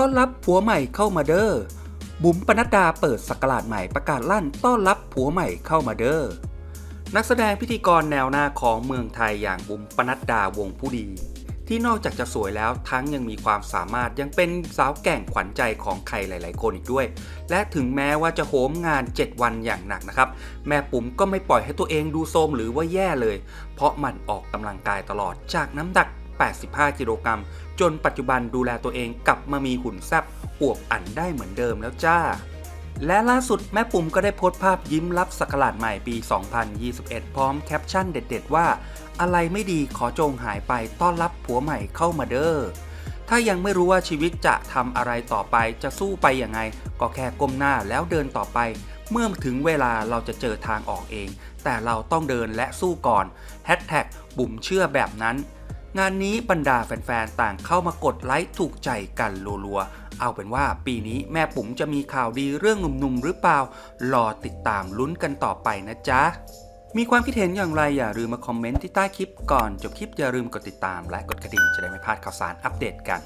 ต้อนรับผัวใหม่เข้ามาเด้อ บุ๋มปนัดดาเปิดสกราดใหม่ประกาศลั่นต้อนรับผัวใหม่เข้ามาเด้อ นักแสดงพิธีกรแนวหน้าของเมืองไทยอย่างบุ๋มปนัดดาวงผู้ดี ที่นอกจากจะสวยแล้วทั้งยังมีความสามารถยังเป็นสาวแก่งขวัญใจของใครหลาย ๆ คนอีกด้วย และถึงแม้ว่าจะโหมงาน 7 วันอย่างหนักนะครับ แม่ปุ๋มก็ไม่ปล่อยให้ตัวเองดูโทรมหรือว่าแย่เลย เพราะมันออกกำลังกายตลอดจากน้ำหนัก 85 กิโลกรัม จนปัจจุบันดูแลตัวเองกลับมามีหุ่นแซบอวบอันได้เหมือนเดิมแล้วจ้า และล่าสุดแม่ปุ่มก็ได้โพสต์ภาพยิ้มรับสักราชใหม่ปี 2021 พร้อมแคปชั่นเด็ด ๆ ว่า อะไรไม่ดีขอจงหายไปต้อนรับผัวใหม่เข้ามาเด้อถ้ายังไม่รู้ว่าชีวิตจะทำอะไรต่อไปจะสู้ไปยังไง ก็แค่ก้มหน้าแล้วเดินต่อไป เมื่อถึงเวลาเราจะเจอทางออกเอง แต่เราต้องเดินและสู้ก่อนแฮชแท็กบุ๋มเชื่อแบบนั้น งานนี้บรรดาแฟนๆ ต่างเข้ามากดไลค์ถูกใจกันรัวๆ เอาเป็นว่าปีนี้แม่ปุ๋มจะมีข่าวดีเรื่องหนุ่มๆ หรือเปล่า รอติดตามลุ้นกันต่อไปนะจ๊ะ มีความคิดเห็นอย่างไรอย่าลืมมาคอมเมนต์ที่ใต้คลิปก่อนจบคลิปอย่าลืมกดติดตามและกดกระดิ่งจะได้ไม่พลาดข่าวสารอัปเดตกัน